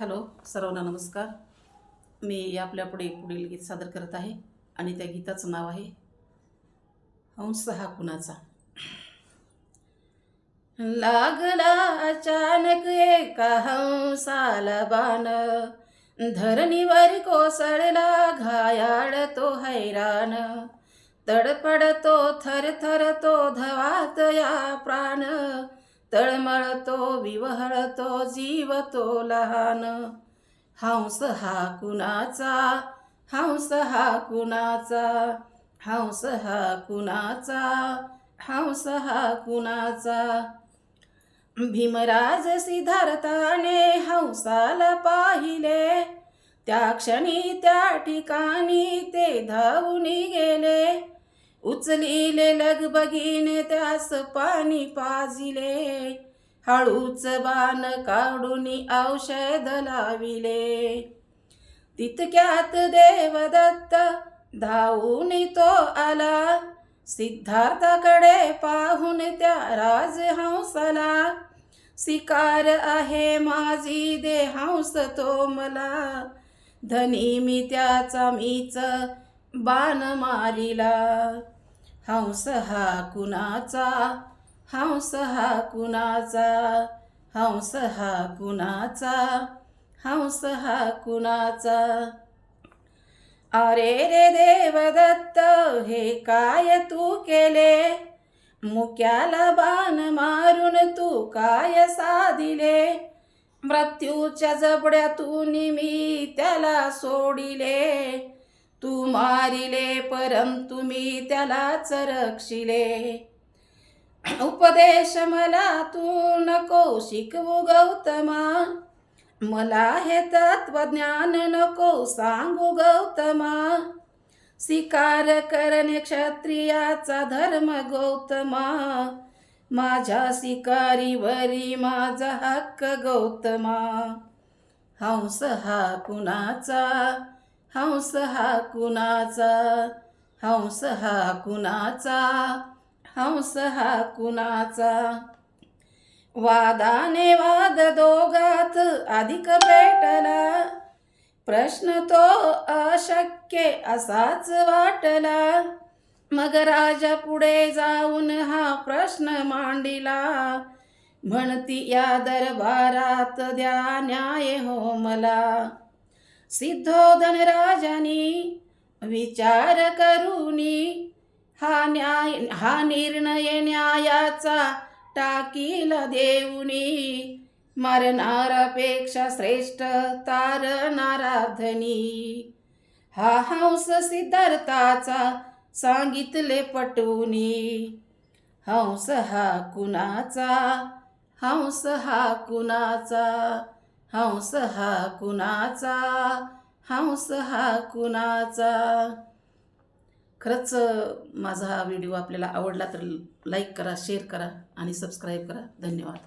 Hello सर्वांना नमस्कार. मी आपल्यापुढे पुढील गीत सादर करत आहे आणि त्या गीताचं नाव आहे हंस हा कुणाचा? लागला अचानक एका हंसाला बाण. धरणीवर कोसळला घायाळ तो हैराण. तडपडतो थर तो धवात या प्राण. तळमळतो विवहळतो जीव तो लहान. हंस हा कुणाचा? हंस हा कुणाचा? हंस हा कुणाचा? हंस हा कुणाचा? भीमराज सिद्धार्थाने हंसाला पाहिले. त्या क्षणी त्या ठिकाणी ते धावून गेले. उचलिले लगबगीने त्यास पाणी पाजिले हळूच बाण काढून औषध लाविले. तितक्यात देवदत्त धावून तो आला. सिद्धार्थाकडे पाहून त्या राजहंसाला शिकार आहे माझी दे हंस तो मला. धनी मी त्याचा मीच बाण मारिला. हंस हा कुणाचा हंस हा कुणाचा हंस हा कुणाचा हंस हा कुणाचा अरे रे देवदत्त हे काय तू केले? मुक्याला बाण मारून तू काय साधिले? मृत्यूच्या जबड्यातून मी त्याला सोडिले. तू मारिले परंतु मी त्यालाच रक्षिले. उपदेश मला तू नको शिकवू गौतमा. मला हे तत्वज्ञान नको सांगू गौतमा. स्वीकार करणे क्षत्रियाचा धर्म गौतमा. माझ्या शिकारीवरी माझा हक्क गौतमा. हंस हा कुणाचा? हंस हा कुणाचा हंस हा कुणाचा हंस हा कुणाचा वादाने वाद दोघात अधिक पेटला प्रश्न तो अशक्य असाच वाटला. मग राजा पुढे जाऊन हा प्रश्न मांडिला म्हणती या दरबारात द्या न्याय हो मला. सिद्धोधन राजानी विचार करूनी. हा न्याय हा निर्णय न्यायाचा टाकील देऊनी. मरणारापेक्षा श्रेष्ठ तार नाराधनी हा हंस सिद्धार्थाचा सांगितले पटवूनी. हंस हा कुणाचा? हंस हा कुणाचा? हंस हा कुणाचा हंस हा कुणाचा खरंच माझा हा व्हिडिओ आपल्याला आवडला तर लाईक करा शेअर करा आणि सबस्क्राईब करा. धन्यवाद.